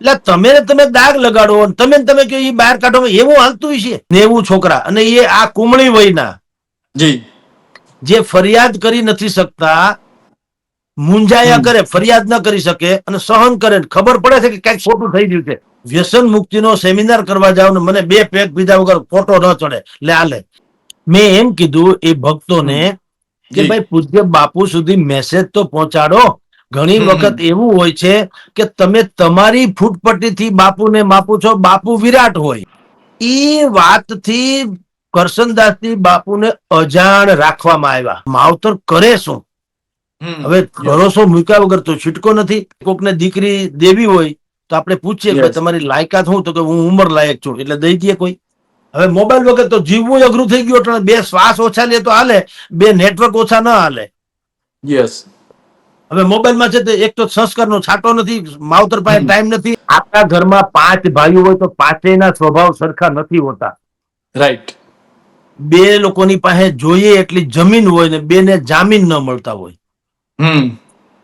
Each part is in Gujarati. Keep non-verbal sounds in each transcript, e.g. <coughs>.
એટલે તમે ને તમે દાગ લગાડો તમે ને તમે કહો એ બહાર કાઢો એવું હાલતું છે નેવું છોકરા અને એ આ કુમળી વયના. જી. જે ફરિયાદ કરી નથી શકતા મુંજાયા કરે ફરિયાદ ન કરી શકે અને સહન કરે ખબર પડે છે કે કંઈક ખોટું થઈ ગયું છે. વ્યસન મુક્તિનો સેમિનાર કરવા જાવ ને મને બે પેક પીધા વગર ફોટો ન ચડે. લે આ લે. મેં એમ કીધું એ ભક્તોને કે જી. ભાઈ પૂજ્ય બાપુ સુધી મેસેજ તો પહોંચાડો. ઘણી વખત એવું હોય છે કે તમે તમારી ફૂટપટ્ટીથી બાપુને માપો છો બાપુ વિરાટ હોય. એ વાતથી કરશનદાસજી બાપુને અજાણ રાખવામાં આવ્યા. માવતર કરે શું? હવે ભરોસો મૂક્યા વગર તો છૂટકો નથી. કોકને દીકરી દેવી હોય તો આપણે પૂછીએ કે તમારી લાયકાત હું તો કે હું ઉંમર લાયક છું એટલે દઈ દઈએ કોઈ. હવે મોબાઈલ વગર તો જીવવું અઘરું થઈ ગયું એટલે બે શ્વાસ ઓછા લે તો હાલે બે નેટવર્ક ઓછા ના હાલે. યસ હવે મોબાઈલમાં છે તે એક તો સંસ્કારનો છાંટો નથી માવતર પાસે ટાઈમ નથી. આપણા ઘરમાં પાંચ ભાઈઓ હોય તો પાંચેયના સ્વભાવ સરખા નથી હોતા. રાઈટ બે લોકોની પાસે જોઈએ એટલી જમીન હોય ને બેને જામીન ન મળતા હોય. હમ.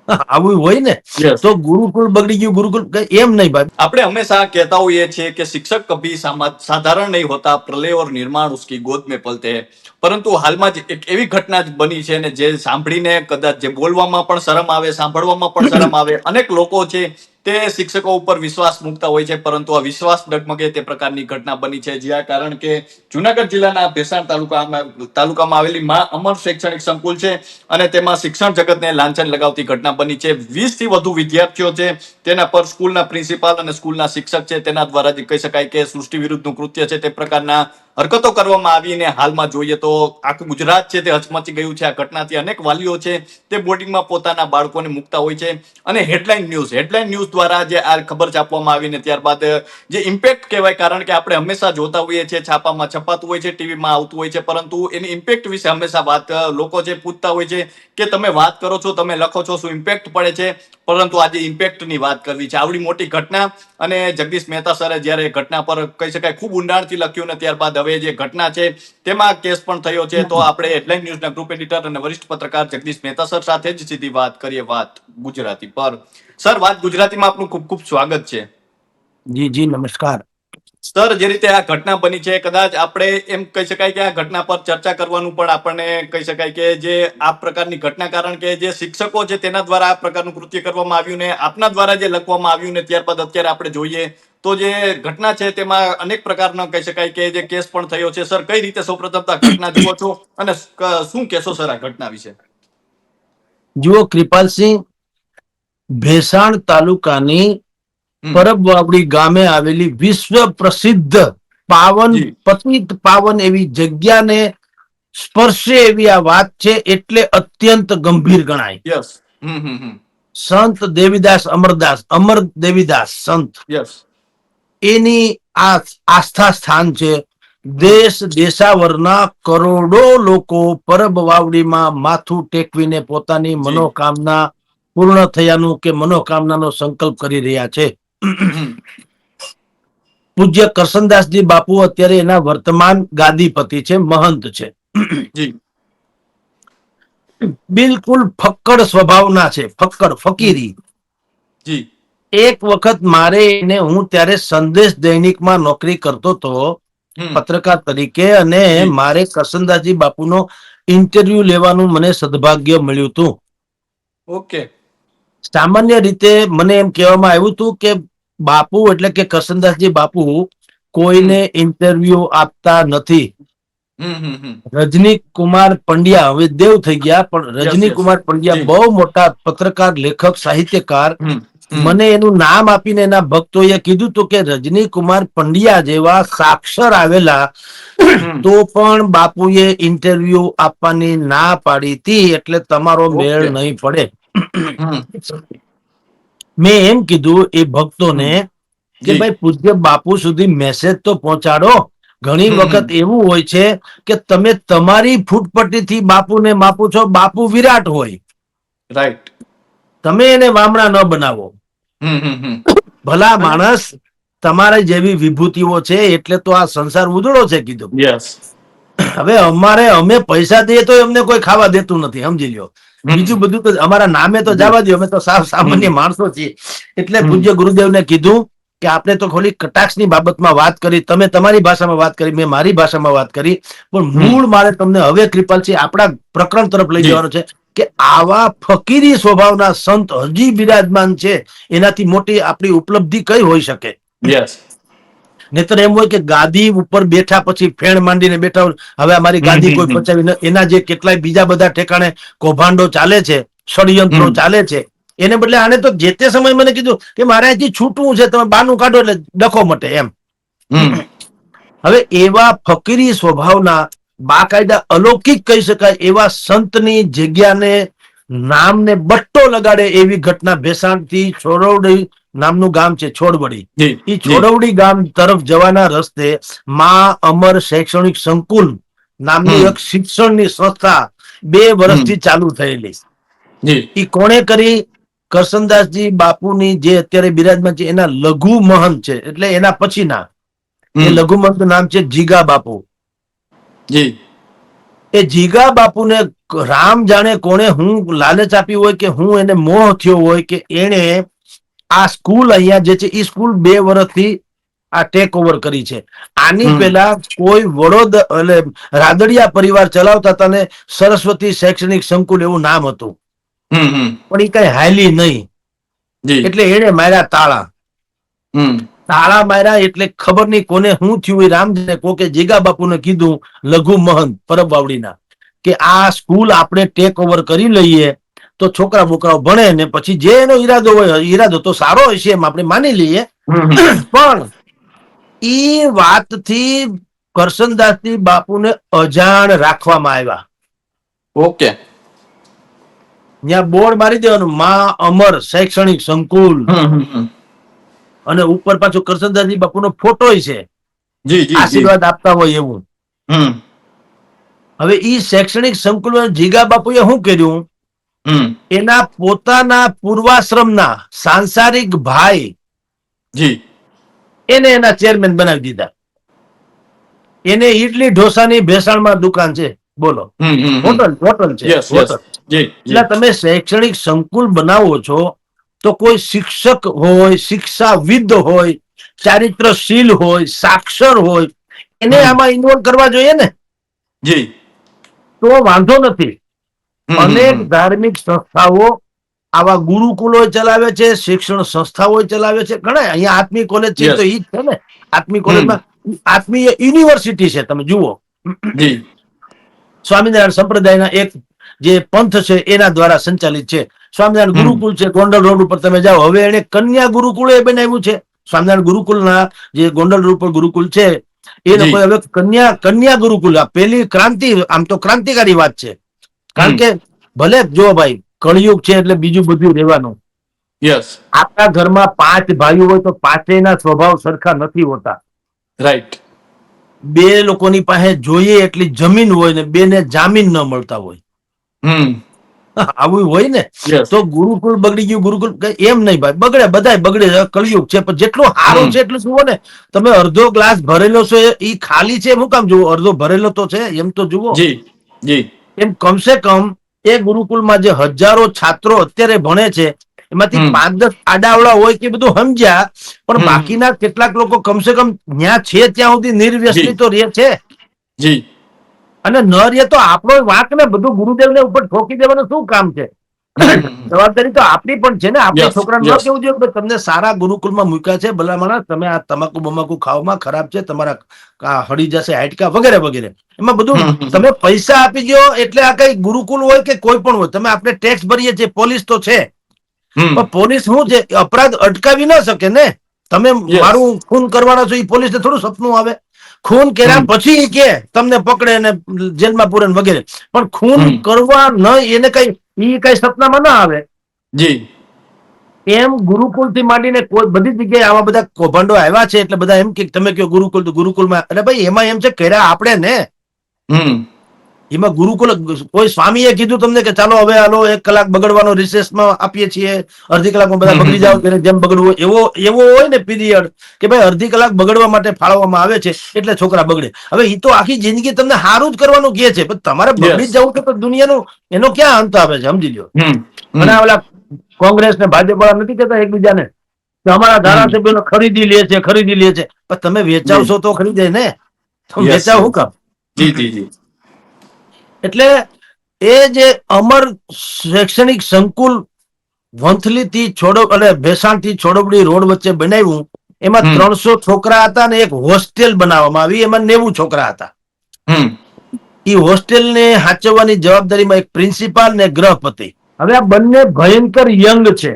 આવું હોય ને તો ગુરુકુળ બગડી ગયું ગુરુકુળ એમ નહીં ભાઈ. આપણે હંમેશા કહેતા હોઈએ છીએ કે શિક્ષક કભી સાધારણ નહીં હોતા પ્રલય ઓર નિર્માણ ઉસકી ગોદ મેં પલતે પરંતુ હાલમાં જ એક એવી ઘટના જ બની છે ને જે સાંભળીને કદાચ જે બોલવામાં પણ શરમ આવે સાંભળવામાં પણ શરમ <coughs> આવે અનેક લોકો છે તે શિક્ષકો ઉપર વિશ્વાસ મૂકતા હોય છે, પરંતુ આ વિશ્વાસ ડગમગે તે પ્રકારની ઘટના બની છે જ્યાં કારણ કે જુનાગઢ જિલ્લાના ભેસાણ તાલુકામાં તાલુકામાં આવેલી મા અમર શૈક્ષણિક સંકુલ છે અને તેમાં શિક્ષણ જગતને લાંછન લગાવતી ઘટના બની છે. વીસથી વધુ વિદ્યાર્થીઓ છે, તેના પર સ્કૂલના પ્રિન્સિપાલ અને સ્કૂલના શિક્ષક છે, તેના દ્વારા જે કહી શકાય કે સૃષ્ટિ વિરુદ્ધનું કૃત્ય છે, તે પ્રકારના હરકતો કરવામાં આવીને હાલમાં જોઈએ તો આખું ગુજરાત છે તે હચમચી ગયું છે. આ ઘટનાથી અનેક વાલીઓ છે તે બોર્ડિંગમાં પોતાના બાળકોને મૂકતા હોય છે. અને હેડલાઇન ન્યૂઝ હેડલાઇન ન્યૂઝ દ્વારા જે આ ખબર છાપવામાં આવીને ત્યારબાદ જે ઇમ્પેક્ટ કહેવાય, કારણ કે આપણે હંમેશા જોતા હોઈએ છીએ, છાપામાં છપાતું હોય છે, ટીવીમાં આવતું હોય છે, પરંતુ એની ઇમ્પેક્ટ વિશે હંમેશા વાત લોકો જે પૂછતા હોય છે કે તમે વાત કરો છો, તમે લખો છો, શું ઇમ્પેક્ટ પડે છે? પરંતુ આજે ઇમ્પેક્ટની વાત કરવી છે. આવડી મોટી ઘટના અને જગદીશ મહેતા સરે જ્યારે ઘટના પર કહી શકાય ખૂબ ઊંડાણથી લખ્યું ને ત્યારબાદ હવે જે ઘટના છે, તેમાં કેસ પણ થયો છે. તો આપણે હેડલાઇન ન્યૂઝના ગ્રુપ એડિટર અને વરિષ્ઠ પત્રકાર જગદીશ મહેતા સર સાથે જ સીધી વાત કરીએ વાત ગુજરાતી પર. સર, વાત ગુજરાતીમાં આપનું ખૂબ ખૂબ સ્વાગત છે. જી જી, નમસ્કાર. સર જે રીતે આ ઘટના બની છે, કદાચ આપણે એમ કહી શકાય કે આ ઘટના પર ચર્ચા કરવાનું પણ આપણને કહી શકાય કે જે આ પ્રકારની ઘટના, કારણ કે જે શિક્ષકો છે તેના દ્વારા આ પ્રકારનું કૃત્ય કરવામાં આવ્યું ને આપના દ્વારા જે લખવામાં આવ્યું ને ત્યારબાદ અત્યારે આપણે જોઈએ. તો જે ઘટના છે તેમાં અનેક પ્રકારનો કહી શકાય કે જે કેસ પણ થયો છે. સર, કઈ રીતે સૌપ્રથમ આ ઘટના જુઓ છો અને શું કહેશો સર આ ઘટના વિશે? જુઓ, કૃપાલસિંહ ભેસાણ તાલુકાની હમ. પરબ વાવડી ગામે આવેલી વિશ્વ પ્રસિદ્ધ પાવન પતિત પાવન એવી જગ્યાને સ્પર્શે એવી આ વાત છે એટલે અત્યંત ગંભીર ગણાય. સંત દેવીદાસ અમરદાસ અમર દેવીદાસ સંત. એની આ આસ્થા સ્થાન છે. દેશ દેશાવરના કરોડો લોકો પરબ વાવડીમાં માથું ટેકવીને પોતાની મનોકામના પૂર્ણ થયાનું કે મનોકામનાનો સંકલ્પ કરી રહ્યા છે. પૂજ્ય કરશનદાસજી બાપુ અત્યારે એના વર્તમાન ગાદીપતિ છે મહંત છે. બિલકુલ ફક્કડ સ્વભાવના છે ફક્કડ ફકીરી. એક વખત મારે એને હું ત્યારે સંદેશ દૈનિકમાં નોકરી કરતો હતો પત્રકાર તરીકે અને મારે કરશનદાસજી બાપુનો ઇન્ટરવ્યુ લેવાનું મને સદભાગ્ય મળ્યું હતું. ઓકે. સામાન્ય રીતે મને એમ કહેવામાં આવ્યું હતું કે બાપુ એટલે કે કરસનદાસજી બાપુ કોઈને ઇન્ટરવ્યુ આપતા નથી. રજની કુમાર પંડ્યા હવે દેવ થઈ ગયા પણ રજની કુમાર પંડ્યા બહુ મોટા પત્રકાર લેખક સાહિત્યકાર. મને એનું નામ આપીને એના ભક્તોએ કીધું હતું કે રજની કુમાર પંડ્યા જેવા સાક્ષર આવેલા તો પણ બાપુએ ઇન્ટરવ્યુ આપવાની ના પાડી હતી એટલે તમારો મેળ નહીં પડે. મેં એમ કીધું એ ભક્તોને કે ભાઈ પૂજ્ય બાપુ સુધી મેસેજ તો પહોંચાડો. ઘણી વખત એવું હોય છે કે તમે તમારી ફૂટપટ્ટીથી બાપુને માપો છો બાપુ વિરાટ હોય. રાઈટ તમે એને વામણા ન બનાવો. ભલા માણસ તમારે જેવી વિભૂતિઓ છે એટલે તો આ સંસાર ઉજળો છે કીધું. યસ હવે અમારે અમે પૈસા દઈએ તો અમને કોઈ ખાવા દેતું નથી સમજી લ્યો. બીજું બધું તો અમારા નામે તો જવા દો અમે તો સાવ સામાન્ય માણસો છીએ. એટલે પૂજ્ય ગુરુદેવને કીધું કે આપણે તો ખાલી કટાક્ષની બાબતમાં વાત કરી તમે તમારી ભાષામાં વાત કરી મેં મારી ભાષામાં વાત કરી પણ મૂળ મારે તમને હવે કૃપાલજી આપણા પ્રકરણ તરફ લઈ. જવાનું છે કે આવા ફકીરી સ્વભાવના સંત હજી બિરાજમાન છે એનાથી મોટી આપણી ઉપલબ્ધિ કઈ હોઈ શકે? યસ નહીતર એમ હોય કે ગાદી ઉપર બેઠા પછી ફેણ માંડીને બેઠા હવે અમારી ગાદી કોઈ. પચાવી એના જે કેટલાય બીજા બધા ઠેકાણે કૌભાંડો ચાલે છે ષડયંત્રો ચાલે છે એને બદલે આને તો જે તે સમય મને કીધું કે મારે અહીંથી છૂટવું છે તમે બાનું કાઢો એટલે ડખો મટે એમ. હવે એવા ફકીરી સ્વભાવના બાકાયદા અલૌકિક કહી શકાય એવા સંતની જગ્યાને નામને બટ્ટો લગાડે એવી ઘટના ભેસાણથી છોરવડી નામનું ગામ છે છોડવડી. એ છોડવડી ગામ તરફ જવાના રસ્તે મા અમર શૈક્ષણિક સંકુલ નામની એક શિક્ષણની સંસ્થા બે વર્ષથી ચાલુ થયેલી. એ કોણે કરી? કરસનદાસજી બાપુની જે અત્યારે બિરાજમાન છે એના લઘુ મહંત છે એટલે એના પછીના. એ. લઘુ મહંત નામ છે જીગા બાપુ. જી. એ જીગા બાપુને રામ જાણે કોણે હું લાલચ આપી હોય કે હું એને મોહ થયો હોય કે એણે આ સ્કૂલ અહીંયા જે છે એ સ્કૂલ બે વર્ષથી આ ટેક ઓવર કરી છે. આની. પહેલા કોઈ વડોદ એટલે રાદડિયા પરિવાર ચલાવતા હતા ને સરસ્વતી શૈક્ષણિક સંકુલ એવું નામ હતું. પણ એ કઈ હાલી નહીં. એટલે એને માર્યા તાળા. તાળા માર્યા એટલે ખબર નહીં કોને શું થયું. એ રામજીને કોકે જીગા બાપુને કીધું લઘુ મહંત પરબ વાવડીના કે આ સ્કૂલ આપણે ટેક ઓવર કરી લઈએ તો છોકરા બોકરાઓ ભણે ને પછી જે એનો ઈરાદો હોય ઈરાદો તો સારો હશે એમ આપણે માની લઈએ. પણ એ વાતથી કરશનદાસજી બાપુને અજાણ રાખવામાં આવ્યા. ઓકે. ત્યાં બોર્ડ મારી દેવાનું માં અમર શૈક્ષણિક સંકુલ. અને ઉપર પાછો કરશનદાસજી બાપુનો ફોટો છે. આશીર્વાદ આપતા હોય એવું. હવે ઈ શૈક્ષણિક સંકુલ જીગા બાપુએ શું કર્યું? એના પોતાના પૂર્વાશ્રમના સાંસારિક ભાઈ જી. એને એના ચેરમેન બનાવી દીધા. એને ઈડલી ઢોસાની ભેસાણમાં દુકાન છે. બોલો. હોટલ હોટલ છે. એટલે તમે શૈક્ષણિક સંકુલ બનાવો છો તો કોઈ શિક્ષક હોય શિક્ષાવિદ હોય ચારિત્રશીલ હોય સાક્ષર હોય એને આમાં ઇન્વોલ્વ કરવા જોઈએ ને? જી. તો વાંધો નથી. અનેક ધાર્મિક સંસ્થાઓ આવા ગુરુકુલો ચલાવે છે શિક્ષણ સંસ્થાઓ ચલાવે છે. ઘણા અહીંયા આત્મી કોલેજ છે તો ઈ જ છે ને? આત્મી કોલેજમાં આત્મીય યુનિવર્સિટી છે તમે જુઓ. સ્વામિનારાયણ સંપ્રદાયના એક જે પંથ છે એના દ્વારા સંચાલિત છે. સ્વામિનારાયણ ગુરુકુલ છે ગોંડલ રોડ ઉપર તમે જાઓ. હવે એને કન્યા ગુરુકુળ એ બનાવ્યું છે. સ્વામિનારાયણ ગુરુકુલના જે ગોંડલ રોડ પર ગુરુકુલ છે એ લોકો હવે કન્યા કન્યા ગુરુકુલ આ પેલી ક્રાંતિ આમ તો ક્રાંતિકારી વાત છે. કારણ કે ભલે જો ભાઈ કળિયુગ છે એટલે બીજું બધું રહેવાનું. યસ આપણા ઘરમાં પાંચ ભાઈઓ હોય તો પાંચેયના સ્વભાવ સરખા નથી હોતા. રાઈટ બે લોકોની પાસે જોઈએ એટલી જમીન હોય ને બેને જામીન ન મળતા હોય. હમ. <laughs> આવું હોય ને તો ગુરુકુળ બગડી ગયું ગુરુકુળ એમ નહીં ભાઈ બગડે બધાય બગડે કળિયુગ છે પણ જેટલું સારું છે એટલું જુઓ ને તમે અડધો ગ્લાસ ભરેલો છે એ ખાલી છે હું કામ જુઓ અડધો ભરેલો તો છે એમ તો જુઓ. જી જી. એમ કમસે કમ એ ગુરુકુળમાં જે હજારો છાત્રો અત્યારે ભણે છે એમાંથી. પાંચ દસ આડાવડા હોય કે બધું સમજ્યા પણ બાકીના કેટલાક લોકો કમસે કમ ત્યાં છે ત્યાં સુધી નિર્વ્યસની તો રહે છે. જી. અને ન રહે તો આપણો વાંક ને બધું ગુરુદેવને ઉપર ઠોકી દેવાનું શું કામ છે? <coughs> જવાબદારી તો આપણી પણ છે ને. આપણે છોકરાને ન કેવું જોઈએ કે તમને સારા ગુરુકુળમાં મૂક્યા છે ભલા તમે આ તમાકુ બમાકુ ખાવામાં ખરાબ છે તમારા હળી જશે હાઇટકા વગેરે વગેરે. એમાં બધું. તમે પૈસા આપી દો એટલે આ કઈ ગુરુકુળ હોય કે કોઈ પણ હોય. તમે આપણે ટેક્સ ભરીએ છીએ પોલીસ તો છે. પણ પોલીસ શું છે? અપરાધ અટકાવી ન શકે ને. તમે મારું ખૂન કરવાના છો એ પોલીસને થોડું સપનું આવે. ખૂન કર્યા પછી કે તમને પકડે અને જેલમાં પૂરે વગેરે. પણ ખૂન કરવા ન એને કઈ ઈ કઈ સપનામાં ના આવે. જી. એમ ગુરુકુલથી માંડીને કોઈ બધી જગ્યાએ આવા બધા કૌભાંડો આવ્યા છે એટલે બધા એમ કે તમે કયો ગુરુકુલ તો ગુરુકુળમાં અરે ભાઈ એમાં એમ છે કર્યા આપણે ને. હમ. એમાં ગુરુકુલ કોઈ સ્વામીએ કીધું તમને કે ચાલો હવે આલો એક કલાક બગડવાનો રિસેસમાં આપીએ છીએ અડધી કલાકમાં બધા બગડી જાવ જેમ બગડવું એવો એવો હોય ને પીરિયડ કે ભાઈ અડધી કલાક બગડવા માટે ફાળવવામાં આવે છે એટલે છોકરા બગડે. હવે એ તો આખી જિંદગી તમને સારું જ કરવાનું કહે છે પણ તમારે બગડી જવું છે તો દુનિયાનું એનો ક્યાં અંત આવે છે સમજી લો અને ઓલા કોંગ્રેસ ને ભાજપ વાળા નથી કહેતા એકબીજાને? કે અમારા ધારાસભ્યો ખરીદી લે છે ખરીદી લે છે. પણ તમે વેચાવશો તો ખરીદે ને? વેચાવ. હું કામ? જી જી જી. એટલે એ જે અમર શૈક્ષણિક સંકુલ વંથલી થી છોડો અને ભેસાણથી છોડોબડી રોડ વચ્ચે બનાવ્યું એમાં. ત્રણસો છોકરા હતા અને એક હોસ્ટેલ બનાવવામાં આવી એમાં નેવું છોકરા હતા. એ હોસ્ટેલ ને સાચવવાની જવાબદારીમાં એક પ્રિન્સિપાલ ને ગ્રહપતિ. હવે આ બંને ભયંકર યંગ છે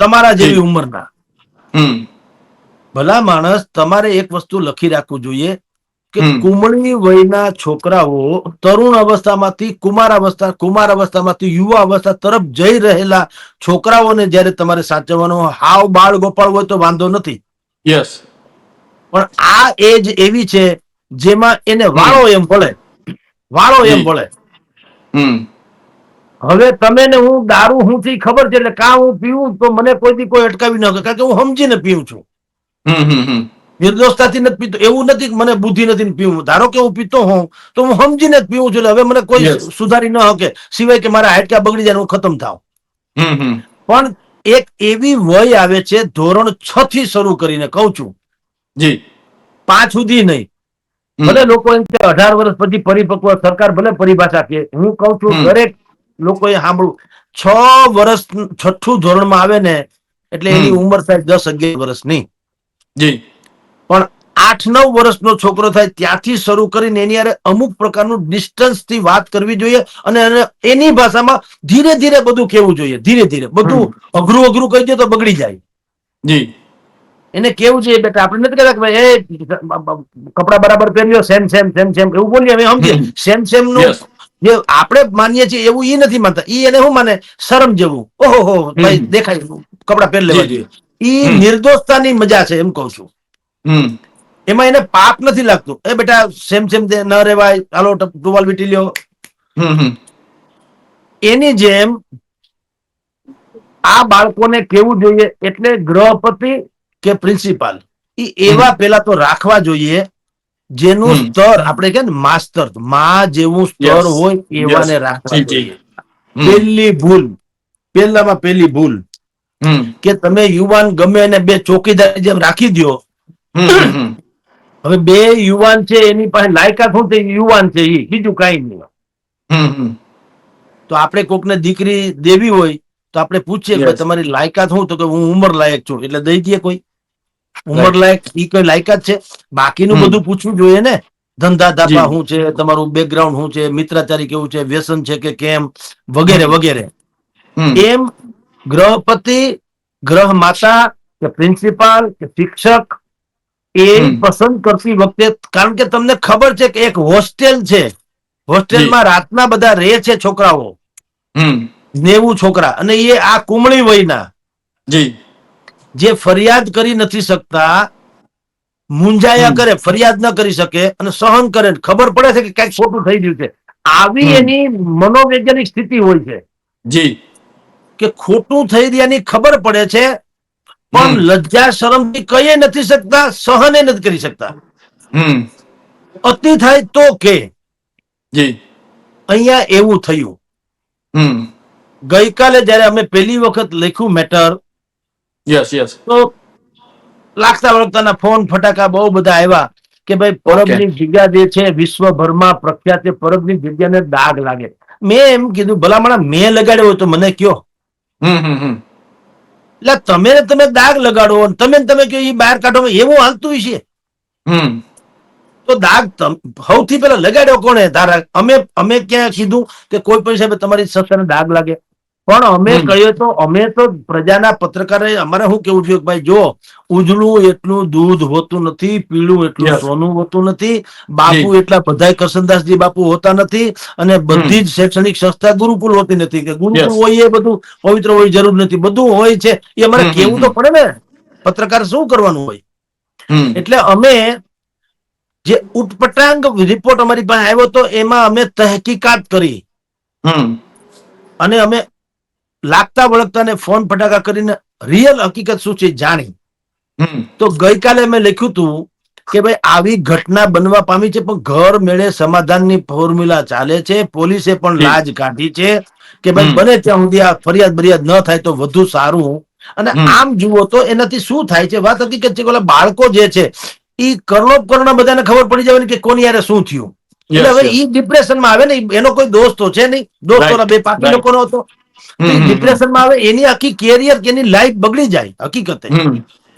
તમારા જેવી. ઉંમરના. ભલા માણસ તમારે એક વસ્તુ લખી રાખવું જોઈએ કે. કુમળી વયના છોકરાઓ તરુણ અવસ્થામાંથી કુમાર અવસ્થા કુમાર અવસ્થામાંથી યુવા અવસ્થા તરફ જઈ રહેલા છોકરાઓને જ્યારે તમારે સાચવવાનો હાવ બાળ ગોપાળ હોય તો વાંધો નથી. યસ પણ આ એજ એવી છે જેમાં એને વાળો એમ પડે વાળો એમ પડે હમ. હવે તમે ને હું દારૂ હું થી ખબર છે એટલે કા હું પીવું તો મને કોઈથી કોઈ અટકાવી ન કારણ કે હું સમજીને પીવું છું. નિર્દોષતાથી નથી પીતો એવું નથી મને બુદ્ધિ નથી પીવું. ધારો કે હું પીતો હોઉં તો હું સમજીને જ પીવું છું હવે મને કોઈ સુધારી ન શકે. સિવાય કે મારા હાડકા બગડી જાય હું ખતમ થાવ પણ એક એવી વય આવે છે ધોરણ છ થી શરૂ કરીને કઉ છું. જી. પાંચ સુધી નહીં. ભલે લોકો એમ કે અઢાર વર્ષ પછી પરિપક્વ સરકાર ભલે પરિભાષા કે હું કહું છું. દરેક લોકોએ સાંભળવું. છ વર્ષ છઠ્ઠું ધોરણમાં આવે ને એટલે એની. ઉંમર થાય દસ અગિયાર વર્ષની. જી. પણ આઠ નવ વર્ષનો છોકરો થાય ત્યાંથી શરૂ કરીને એની યારે અમુક પ્રકારનું ડિસ્ટન્સથી વાત કરવી જોઈએ અને એની ભાષામાં ધીરે ધીરે બધું કેવું જોઈએ ધીરે ધીરે. બધું અઘરું અઘરું કહી દે તો બગડી જાય. જી. એને કેવું છે બેટા? આપણે નથી કહેતા કે ભાઈ એ કપડા બરાબર પહેર્યો સેમ સેમ સેમ સેમ. એવું બોલીએ અમે સમજીએ સેમ સેમનું જે આપણે માનીએ છીએ એવું એ નથી માનતા. એ એને શું માને? શરમ જેવું. ઓહો હો ભાઈ દેખાય. કપડા પહેરી લેવા જોઈએ. ઈ નિર્દોષતાની મજા છે એમ કહું છું. એમાં એને પાપ નથી લાગતું. એ બેટા સેમ સેમ ન રેવાય. હાલો ટ- ટુવાલ વીટી લ્યો. એની જેમ આ બાળકોને કેવું જોઈએ? એટલે ગ્રહપતિ કે પ્રિન્સિપાલ એ એવા પેલા તો રાખવા જોઈએ જેનું સ્તર આપણે કે માસ્તર. મા જેવું સ્તર હોય એવાને. રાખવા. જોઈએ. પહેલી પેલી ભૂલ. પેલામાં પેલી ભૂલ. કે તમે યુવાન ગમે એને બે ચોકીદાર જેમ રાખી હમ હવે બે યુવાન છે એની પાસે લાયકાત શું છે? યુવાન છે એ બીજું કઈ નહીં. તો આપણે કોકને દીકરી દેવી હોય તો આપણે પૂછીએ કે તમારી લાયકાત શું? તો કે હું ઉંમર લાયક છું એટલે દઈ દઈએ કોઈ. ઉંમર લાયક એ કોઈ લાયકાત છે? બાકીનું બધું પૂછવું જોઈએ ને. ધંધા ધાપા શું છે? તમારું બેકગ્રાઉન્ડ શું છે? મિત્રાચારી કેવું છે? વ્યસન છે કે કેમ? વગેરે વગેરે. એમ ગ્રહપતિ ગ્રહ માતા કે પ્રિન્સિપાલ કે શિક્ષક એ પસંદ કરતી વખતે કારણ કે તમને ખબર છે કે એક હોસ્ટેલ છે. હોસ્ટેલમાં રાતના બધા રહે છે છોકરાઓ. નેવું છોકરા. અને એ આ કુમળી વયના. જે. ફરિયાદ કરી નથી શકતા મુંજાયા કરે ફરિયાદ ન કરી શકે અને સહન કરે ખબર પડે છે કે ક્યાંક ખોટું થઈ ગયું છે. આવી એની મનોવૈજ્ઞાનિક સ્થિતિ હોય છે. જી. કે ખોટું થઈ રહ્યાની ખબર પડે છે પણ. લજ્જા શરમથી કહીએ નથી શકતા સહને નથી કરી શકતા. અતિ થાય તો કે. અહીંયા એવું થયું. ગઈકાલે જયારે અમે પહેલી વખત લખ્યું મેટર યસ યસ. તો લાગતા વળગતાના ફોન ફટાકા બહુ બધા આવ્યા કે ભાઈ પરબની જગ્યા જે છે વિશ્વભરમાં પ્રખ્યાત છે પરબની જગ્યાને દાગ લાગે. મેં એમ કીધું ભલામણા મેં લગાડ્યો હોય તો મને કયો. હમ હમ હમ. એટલે તમે ને તમે દાગ લગાડો અને તમે ને તમે કયો એ બહાર કાઢો એવું હાલતું છે હમ. તો દાગ સૌથી પેલા લગાડ્યો કોને તારા અમે અમે ક્યાં કીધું કે કોઈ પણ સાહેબ તમારી સત્તાને દાગ લાગે? પણ અમે કહીએ તો અમે તો પ્રજાના પત્રકારે અમારે શું કેવું છે ભાઈ જો ઉજળું એટલું દૂધ હોતું નથી પીળું એટલું. સોનું હોતું નથી બાપુ એટલા બધા કરસનદાસજી બાપુ હોતા નથી અને બધી જ શૈક્ષણિક સંસ્થા ગુરુકુલ હોતી નથી કે ગુરુકુલ હોય એ બધું પવિત્ર હોય જરૂર નથી. બધું હોય છે. એ અમારે કેવું તો પડે ને. પત્રકાર શું કરવાનું હોય? એટલે અમે જે ઉટપટાંગ રિપોર્ટ અમારી પાસે આવ્યો તો એમાં અમે તહકીકાત કરી. હમ. અને અમે લાગતા વળગતાને ફોન ફટાકા કરીને રિયલ હકીકત શું છે જાણી. તો ગઈકાલે મેં લખ્યું હતું કે ભાઈ આવી ઘટના બનવા પામી છે પણ ઘર મેળે સમાધાનની ફોર્મ્યુલા ચાલે છે. પોલીસે પણ લાજ કાઢી છે કે ભાઈ બને ત્યાં સુધી આ ફરિયાદ બરિયાદ ન થાય તો વધુ સારું. અને આમ જુઓ તો એનાથી શું થાય છે? વાત હકીકત છે કે બાળકો જે છે એ કરણો કરના બધાને ખબર પડી જવાની કે કોની યારે શું થયું. એટલે હવે. ઈ ડિપ્રેશનમાં આવે ને એનો કોઈ દોસ્તો છે નહીં. દોસ્તોના બે પાકી. લોકોનો હતો. ડિપ્રેશનમાં આવે એની આખી કેરિયર કે એની લાઈફ બગડી જાય હકીકતે.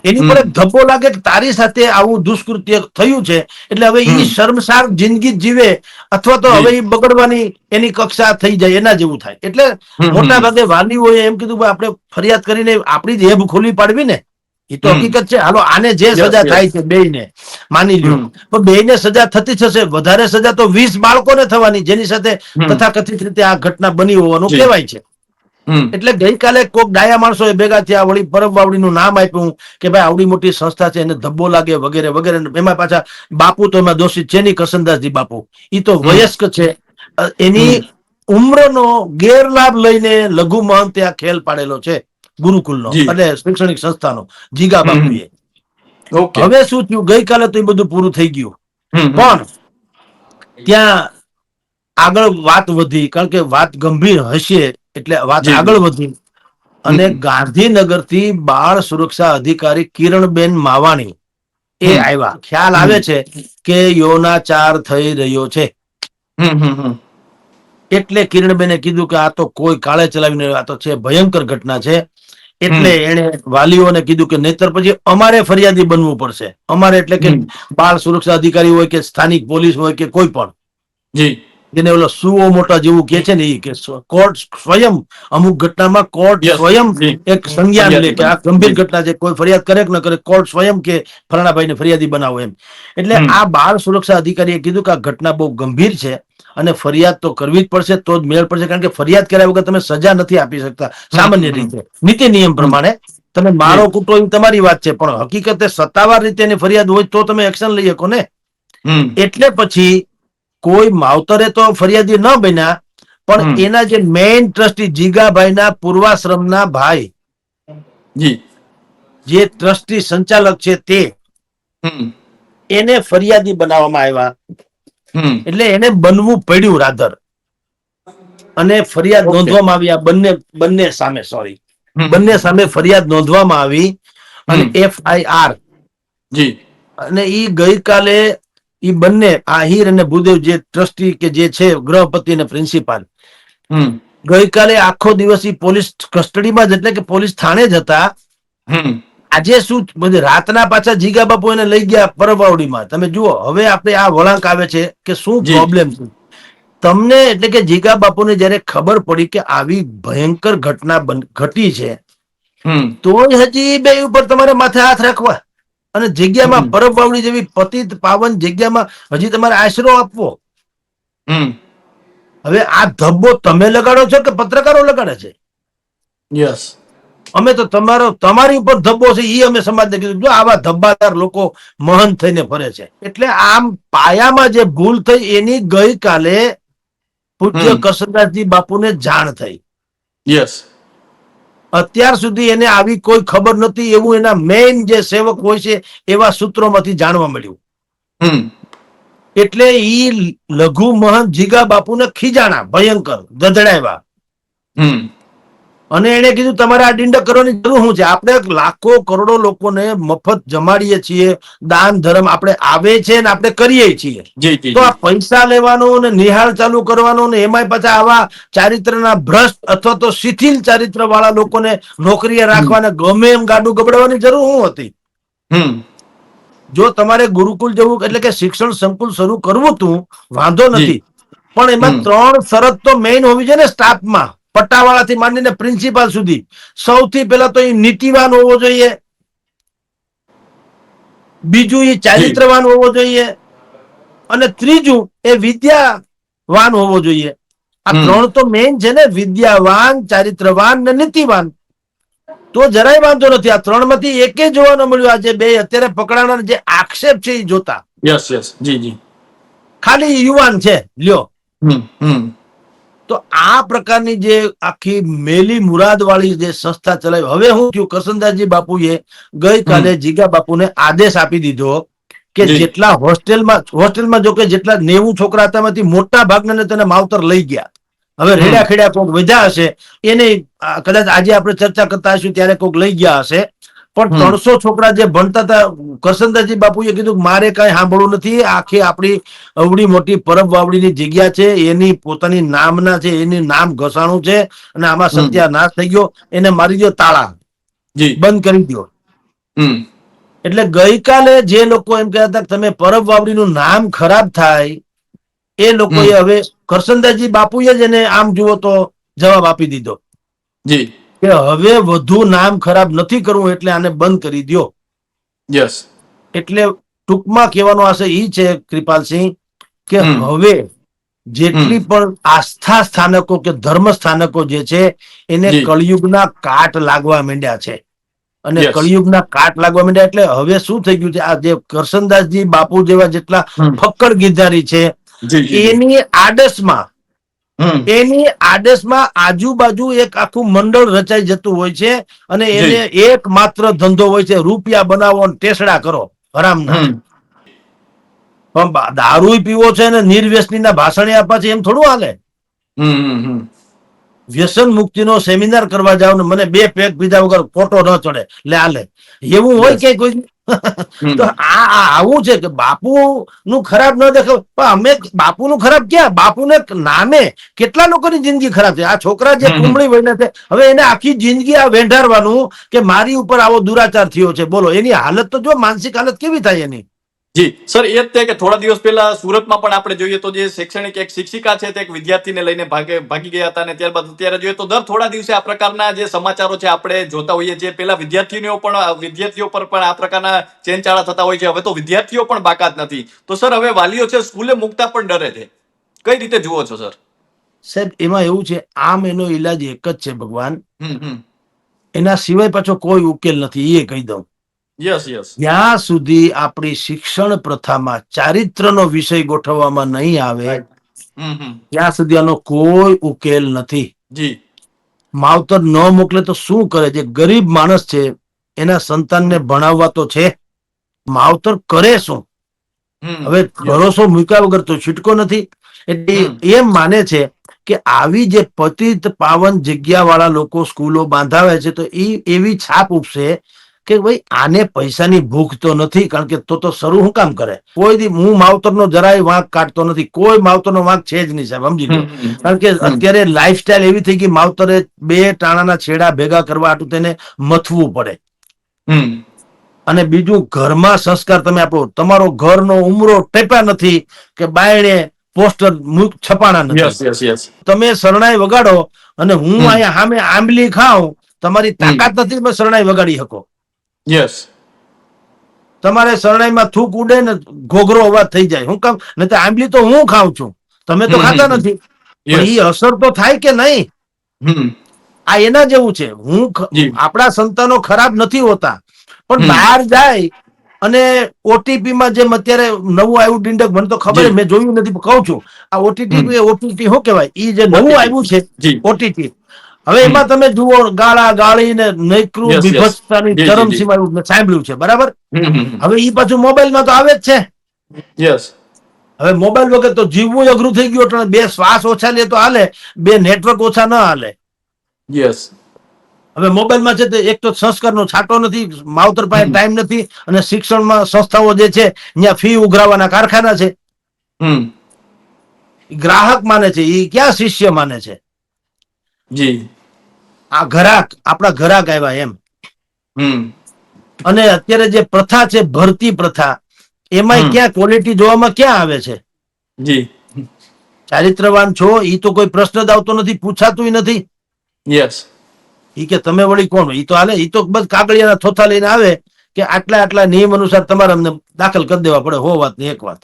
એની પર એક ધબ્બો લાગે કે તારી સાથે આવું દુષ્કૃત્ય થયું છે એટલે હવે એ શર્મસાર જિંદગી જીવે અથવા તો હવે એ બગડવાની એની કક્ષા થઈ જાય એના જેવું થાય. એટલે મોટા ભાગે વાલીઓએ એમ કીધું આપણે ફરિયાદ કરીને આપણી જ હેબ ખોલવી પાડવી ને. એ તો હકીકત છે. હાલો આને જે સજા થાય છે બેયને માની લ્યો. પણ બે બેયને સજા થતી થશે વધારે સજા તો વીસ બાળકોને થવાની જેની સાથે. તથાકથિત રીતે આ ઘટના બની હોવાનું. કહેવાય છે. એટલે ગઈકાલે કોક ડાયા માણસો ભેગા થયા વળી પરબ બાવડીનું નામ આપ્યું કે ભાઈ આવડી મોટી સંસ્થા છે એને ધબ્બો લાગે વગેરે વગેરે. એમાં પાછા બાપુ તો એમાં દોષિત છે નહીં કસનદાસજી બાપુ. એ તો વયસ્ક છે. એની ઉમ્રનો ગેરલાભ લઈને લઘુ મહંતે આ ખેલ પાડેલો છે ગુરુકુલનો અને શૈક્ષણિક સંસ્થાનો જીગા. બાપુએ. હવે શું થયું? ગઈકાલે તો એ બધું પૂરું થઈ ગયું. પણ ત્યાં આગળ વાત વધી કારણ કે વાત ગંભીર હશે એટલે વાત. આગળ વધી. અને ગાંધીનગરથી બાળ સુરક્ષા અધિકારી કિરણબેન માવાણી એ આવ્યા. ખ્યાલ આવે છે કે યોનાચાર થઈ રહ્યો છે. એટલે કિરણબેને કીધું કે આ તો કોઈ કાળે ચલાવીને આ તો છે ભયંકર ઘટના છે. એટલે એને વાલીઓને કીધું કે નહીતર પછી અમારે ફરિયાદી બનવું પડશે. અમારે એટલે કે બાળ સુરક્ષા અધિકારી હોય કે સ્થાનિક પોલીસ હોય કે કોઈ પણ. જી. જેને ઓલો સુઓ મોટા જેવું કે છે ને એ કે કોર્ટ સ્વયં અમુક ઘટનામાં કોર્ટ સ્વયં એક સંજ્ઞાન લે કે આ ગંભીર ઘટના છે. કોઈ ફરિયાદ કરે કે ન કરે કોર્ટ સ્વયં કે ફલાણાભાઈને ફરિયાદી બનાવો એમ. એટલે આ બાળ સુરક્ષા અધિકારીએ કીધું કે આ ઘટના બહુ ગંભીર છે અને ફરિયાદ તો કરવી જ પડશે તો જ મેળ પડશે કારણ કે ફરિયાદ કર્યા વગર તમે સજા નથી આપી શકતા. સામાન્ય રીતે. નીતિ નિયમ પ્રમાણે તમે મારો કૂટો એ તમારી વાત છે પણ હકીકતે સત્તાવાર રીતે એની ફરિયાદ હોય તો તમે એક્શન લઈ શકો ને. એટલે પછી કોઈ માવતરે તો ફરિયાદી ન બન્યા પણ એના જે મેઇન ટ્રસ્ટી જીગાભાઈના પૂર્વાશ્રમના ભાઈ. જે. ટ્રસ્ટી સંચાલક છે તે. એને ફરિયાદી બનાવવામાં આવ્યા. એટલે એને બનવું પડ્યું રાધર. અને ફરિયાદ નોંધવામાં આવી આ બંને બંને સામે સોરી બંને સામે ફરિયાદ નોંધવામાં આવી. અને એફઆઈઆર જી. અને ઈ ગઈકાલે ઈ બંને આહિર અને ભૂદેવ જે ટ્રસ્ટી કે જે છે ગ્રહપતિ અને પ્રિન્સિપાલ. ગઈકાલે આખો દિવસ એ પોલીસ કસ્ટડીમાં જ એટલે કે પોલીસ થાણે જ હતા. આજે શું રાતના પાછા જીગા બાપુ એને લઈ ગયા પરવાવડીમાં. તમે જુઓ હવે આપણે આ વળાંક આવે છે કે શું પ્રોબ્લેમ છે. તમને એટલે કે જીગા બાપુને જયારે ખબર પડી કે આવી ભયંકર ઘટના બન- ઘટી છે તો હજી બે ઉપર તમારે માથે હાથ રાખવા. અને જગ્યામાં. પરબવાવડી જેવી પતિત પાવન જગ્યામાં હજી તમારે આશરો આપવો. હવે આ ધબ્બો તમે લગાડો છો કે પત્રકારો લગાડે છે? યસ અમે તો તમારો તમારી ઉપર ધબ્બો છે એ અમે સમાજને કીધું. જો આવા ધબ્બાદાર લોકો મહંત થઈને ફરે છે. એટલે આમ પાયામાં જે ભૂલ થઈ એની ગઈકાલે પૂજ્ય કસરદાસજી બાપુને જાણ થઈ. યસ અત્યાર સુધી એને આવી કોઈ ખબર નથી એવું એના મેઇન જે સેવક હોય છે એવા સૂત્રોમાંથી જાણવા મળ્યું. હમ. એટલે ઈ લઘુ મહંત જીગા બાપુને ખીજાણા ભયંકર ગધડાવ્યા અને એને કીધું તમારે આ ડિંડક કરવાની જરૂર શું છે? આપણે લાખો કરોડો લોકોને મફત જમાડીએ છીએ દાન ધર્મ આપણે આવે છે ને આપણે કરીએ છીએ. તો આ પૈસા લેવાનું ને નિહાળ ચાલુ કરવાનો ને એમાંય પાછા આવા ચારિત્રના ભ્રષ્ટ અથવા તો શિથિલ ચારિત્ર વાળા લોકોને નોકરીએ રાખવાને ગમે એમ ગાડું ગબડવાની જરૂર શું હતી? જો તમારે ગુરુકુલ જવું એટલે કે શિક્ષણ સંકુલ શરૂ કરવું તું વાંધો નથી. પણ એમાં ત્રણ શરત તો મેઇન હોવી જોઈએ ને સ્ટાફમાં. પટ્ટાવાળાથી માંડીને પ્રિન્સિપાલ સુધી. સૌથી પહેલા તો એ નીતિવાન હોવો જોઈએ. બીજું એ ચારિત્રવાન હોવો જોઈએ. અને ત્રીજું એ વિદ્યાવાન હોવો જોઈએ. આ ત્રણ તો મેઇન છે ને વિદ્યાવાન ચારિત્રવાન ને નીતિવાન. તો જરાય વાંધો નથી. આ ત્રણમાંથી એકે જોવા ન મળ્યું આજે બે અત્યારે પકડાના જે આક્ષેપ છે એ જોતા. Yes yes. જી જી. ખાલી યુવાન છે. લ્યો. હમ હમ. તો આ પ્રકારની જે આખી મેલી મુરાદ વાળી જે સંસ્થા ચલાવી હવે હું થયું કરસનદાસજી બાપુએ ગઈકાલે જીગા બાપુને આદેશ આપી દીધો કે જેટલા હોસ્ટેલમાં હોસ્ટેલમાં જો કે જેટલા નેવું છોકરા હતા એમાંથી મોટા ભાગના તેને માવતર લઈ ગયા. હવે. રેડા ખેડા કોક વધ્યા હશે એને કદાચ આજે આપણે ચર્ચા કરતા હશું ત્યારે કોઈક લઈ ગયા હશે. પણ ત્રણસો છોકરા જે ભણતા હતા કરસનદાસજી બાપુએ કીધું મારે કઈ સાંભળવું નથી આખી આપણી અવડી મોટી પરબ વાવડીની જગ્યા છે એની પોતાની નામના છે એની નામ ઘસાણું છે અને આમાં. સત્યાનાશ થઈ ગયો એને મારી દો તાળા. બંધ કરી દો એટલે ગઈકાલે જે લોકો એમ કહેતા હતા કે તમે પરબ વાવડીનું નામ ખરાબ થાય એ લોકોએ હવે કરસનદાસજી બાપુએ જ એને આમ જુઓ તો જવાબ આપી દીધો. જી. કે હવે વધુ નામ ખરાબ નથી કરવું એટલે આને બંધ કરી દો યસ એટલે ટૂંકમાં કહેવાનો આશય એ છે કૃપાલસિંહ કે હવે જેટલી પણ આસ્થા સ્થાનકો કે ધર્મ સ્થાનકો જે છે એને. કળિયુગના કાટ લાગવા માંડ્યા છે. અને. કળિયુગના કાટ લાગવા માંડ્યા એટલે હવે શું થઈ ગયું છે આ જે કરશનદાસજી બાપુ જેવા જેટલા ફક્કડ ગીધારી છે એની આડસમાં એની આદેશમાં આજુબાજુ એક આખું મંડળ રચાઈ જતું હોય છે અને એને એક માત્ર ધંધો હોય છે રૂપિયા બનાવો ટેસડા કરો હરામના દારૂ પીવો છે અને નિર્વ્યસનીના ભાષણ આપવા છે એમ થોડું હાલે. વ્યસન મુક્તિ નો મુક્તિનો સેમિનાર કરવા જાવ ને મને બે પેક પીધા વગર ફોટો ન ચડે. લે હાલે. એવું હોય કે કોઈ. તો આ આવું છે કે બાપુ નું ખરાબ ન દેખાવ પણ અમે બાપુ નું ખરાબ ક્યાં? બાપુને નામે કેટલા લોકોની જિંદગી ખરાબ છે? આ છોકરા જે. કુંબળી વહીને છે હવે એને આખી જિંદગી આ વેંઢારવાનું કે મારી ઉપર આવો દુરાચાર થયો છે? બોલો એની હાલત તો જો માનસિક હાલત કેવી થાય એની? જી સર એ જ તે કે થોડા દિવસ પહેલા સુરતમાં પણ આપણે જોઈએ તો જે શૈક્ષણિક એક શિક્ષિકા છે તે એક વિદ્યાર્થીને લઈને ભાગે ભાગી ગયા હતા અને ત્યારબાદ અત્યારે જોઈએ તો દર થોડા દિવસે આ પ્રકારના જે સમાચારો છે આપણે જોતા હોઈએ છીએ. પેલા વિદ્યાર્થીઓ પણ વિદ્યાર્થીઓ પર પણ આ પ્રકારના ચેનચાળા થતા હોય છે. હવે તો વિદ્યાર્થીઓ પણ બાકાત નથી. તો સર હવે વાલીઓ છે સ્કૂલે મૂકતા પણ ડરે છે. કઈ રીતે જુઓ છો સર? સાહેબ એમાં એવું છે આમ એનો ઈલાજ એક જ છે ભગવાન. હમ હમ. એના સિવાય પાછો કોઈ ઉકેલ નથી એ કહી દઉં. યસ યસ જ્યાં સુધી આપણી શિક્ષણ પ્રથામાં ચારિત્રનો વિષય ગોઠવવામાં નહીં આવે ત્યાં સુધી આનો કોઈ ઉકેલ નથી. જી. માવતર ન મોકલે તો શું કરે? જે ગરીબ માણસ છે એના સંતાનને ભણાવવા તો છે. માવતર કરે શું? હવે ભરોસો મૂક્યા વગર તો છૂટકો નથી. એટલે એમ માને છે કે આવી જે પતિત પાવન જગ્યા વાળા લોકો સ્કૂલો બાંધાવે છે તો એ એવી છાપ ઉપસે કે ભાઈ આને પૈસાની ભૂખ તો નથી કારણ કે તો તો શરૂ હું કામ કરે? કોઈ દી હું માવતરનો જરાય વાંક કાઢતો નથી. કોઈ માવતરનો વાંક છે જ નહીં સાહેબ સમજી લો. કારણ કે. અત્યારે લાઈફસ્ટાઈલ એવી થઈ ગઈ માવતરે બે ટાણાના છેડા ભેગા કરવા હાટુ તેને મથવું પડે. અને બીજું ઘરમાં સંસ્કાર તમે આપો. તમારો ઘરનો ઉમરો ટેપા નથી કે બાયણે પોસ્ટર છપાણા નથી. તમે શરણાઈ વગાડો અને હું. અહીંયા સામે આંબલી ખાઉં તમારી તાકાત નથી તમે શરણાઈ વગાડી શકો. યસ તમારે શરણાઈમાં થૂક ઉડે ને ઘોઘરો અવાજ થઈ જાય. હું કામ નહીં તો આંબલી તો હું ખાઉં છું. તમે તો ખાતા નથી. એ અસર તો થાય કે નહીં? આ એના જેવું છે. હું આપણા સંતાનો ખરાબ નથી હોતા. પણ બહાર જાય અને ઓટીપી માં જેમ અત્યારે નવું આવ્યું ડિંડક મને તો ખબર મેં જોયું નથી કહું છું. આ ઓટીટી ઓટીટી શું કહેવાય? એ જે નવું આવ્યું છે ઓટીટી હવે એમાં તમે જુઓ ગાળા ગાળી ને નૈકરું. વિભત્સતાની જી, જી, જી. ચરમસીમા એવું મેં સાંભળ્યું છે બરાબર? હવે એ પાછું મોબાઈલમાં તો આવે જ છે. યસ હવે મોબાઈલ વગર તો જીવવું અઘરું થઈ ગયું એટલે બે શ્વાસ ઓછા લે તો હાલે બે નેટવર્ક ઓછા ન હાલે. યસ હવે મોબાઈલમાં છે તે એક તો સંસ્કારનો છાંટો નથી માવતર પાસે ટાઈમ નથી અને શિક્ષણમાં સંસ્થાઓ જે છે ત્યાં ફી ઉઘરાવાના કારખાના છે. હમ. ગ્રાહક માને છે એ ક્યાં શિષ્ય માને છે? જી. આ ઘરાક આપણા ઘરાક આવ્યા એમ. હમ. અને અત્યારે જે પ્રથા છે ભરતી પ્રથા એમાં ક્યાં ક્વોલિટી જોવામાં ક્યાં આવે છે? જી. ચારિત્રવાન છો એ તો કોઈ પ્રશ્ન જ આવતો નથી પૂછાતું નથી. યસ. ઈ કે તમે વળી કોણ? એ તો હાલે એ તો બસ કાગળિયાના થોથા લઈને આવે કે આટલા આટલા નિયમ અનુસાર તમારે અમને દાખલ કરી દેવા પડે હો વાત ને એક વાત.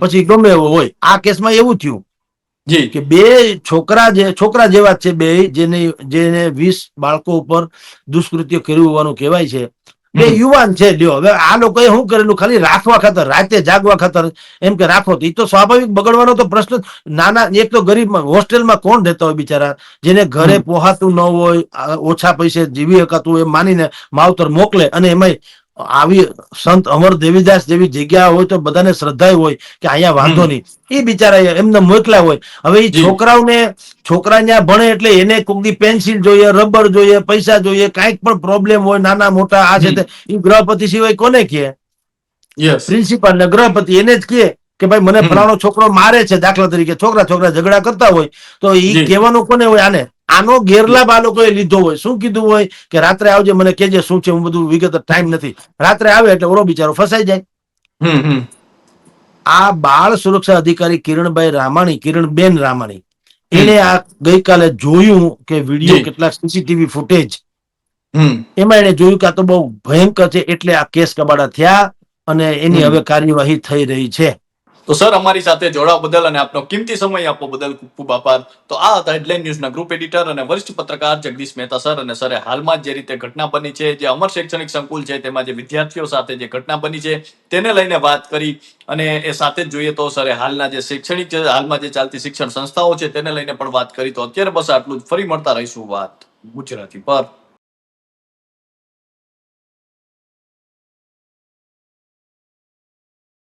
પછી ગમે એવો હોય. આ કેસમાં એવું થયું કે બે છોકરા જે છોકરા જેવા છે બે જેને જેને વીસ બાળકો ઉપર દુષ્કૃત્ય કર્યું હોવાનું કહેવાય છે. બે યુવાન છે લ્યો. હવે આ લોકોએ શું કરેલું? ખાલી રાખવા ખાતર રાતે જાગવા ખાતર એમ કે રાખો. તો એ તો સ્વાભાવિક બગડવાનો તો પ્રશ્ન નાના એક તો ગરીબ હોસ્ટેલમાં કોણ રહેતા હોય બિચારા? જેને ઘરે પોહાતું ન હોય ઓછા પૈસે જીવી શકાતું એમ માનીને માવતર મોકલે અને એમાંય આવી સંત અમર દેવીદાસ જેવી જગ્યા હોય તો બધાને શ્રદ્ધા હોય કે અહીંયા વાંધો નહીં. એ બિચારા એમને મોકલા હોય. હવે એ છોકરાઓને છોકરા ત્યાં ભણે એટલે એને કોકની પેન્સિલ જોઈએ રબર જોઈએ પૈસા જોઈએ કાંઈક પણ પ્રોબ્લેમ હોય નાના મોટા આ છે. તે. એ ગ્રહપતિ સિવાય કોને કહે? પ્રિન્સિપાલ ને ગ્રહપતિ એને જ કહે. કે ભાઈ મને ફલાણો છોકરો મારે છે દાખલા તરીકે છોકરા છોકરા ઝઘડા કરતા હોય તો એ કહેવાનું કોને હોય? આને આનો ગેરલાભ આ લોકોએ લીધો હોય. શું કીધું હોય? કે રાત્રે આવજે મને કેજે શું છે હું બધું વિગત ટાઈમ નથી. રાત્રે આવે એટલે ઓરો બિચારો ફસાઈ જાય. આ બાળ સુરક્ષા અધિકારી કિરણભાઈ રામાણી કિરણબેન રામાણી એને આ ગઈકાલે જોયું કે વીડિયો કેટલાક સીસીટીવી ફૂટેજ હમ. એમાં એને જોયું કે આ તો બહુ ભયંકર છે એટલે આ કેસ કબાડા થયા અને એની હવે કાર્યવાહી થઈ રહી છે. તો સર, અમારી સાથે જોડાવા બદલ અને આપનો કિંમતી સમય આપવા બદલ ખૂબ ખૂબ આભાર. તો આ હતા હેડલાઇન ન્યૂઝના ગ્રુપ એડિટર અને વરિષ્ઠ પત્રકાર જગદીશ મહેતા સર અને સરે હાલમાં જે રીતે ઘટના બની છે, જે અમર શૈક્ષણિક સંકુલ છે, તેમાં જે વિદ્યાર્થીઓ સાથે જે ઘટના બની છે, તેને લઈને વાત કરી અને એ સાથે જ જોઈએ તો સરે હાલના જે શૈક્ષણિક હાલમાં જે ચાલતી શિક્ષણ સંસ્થાઓ છે, તેને લઈને પણ વાત કરી. તો અત્યારે બસ આટલું જ. ફરી મળતા રહીશું વાત ગુજરાતી પર.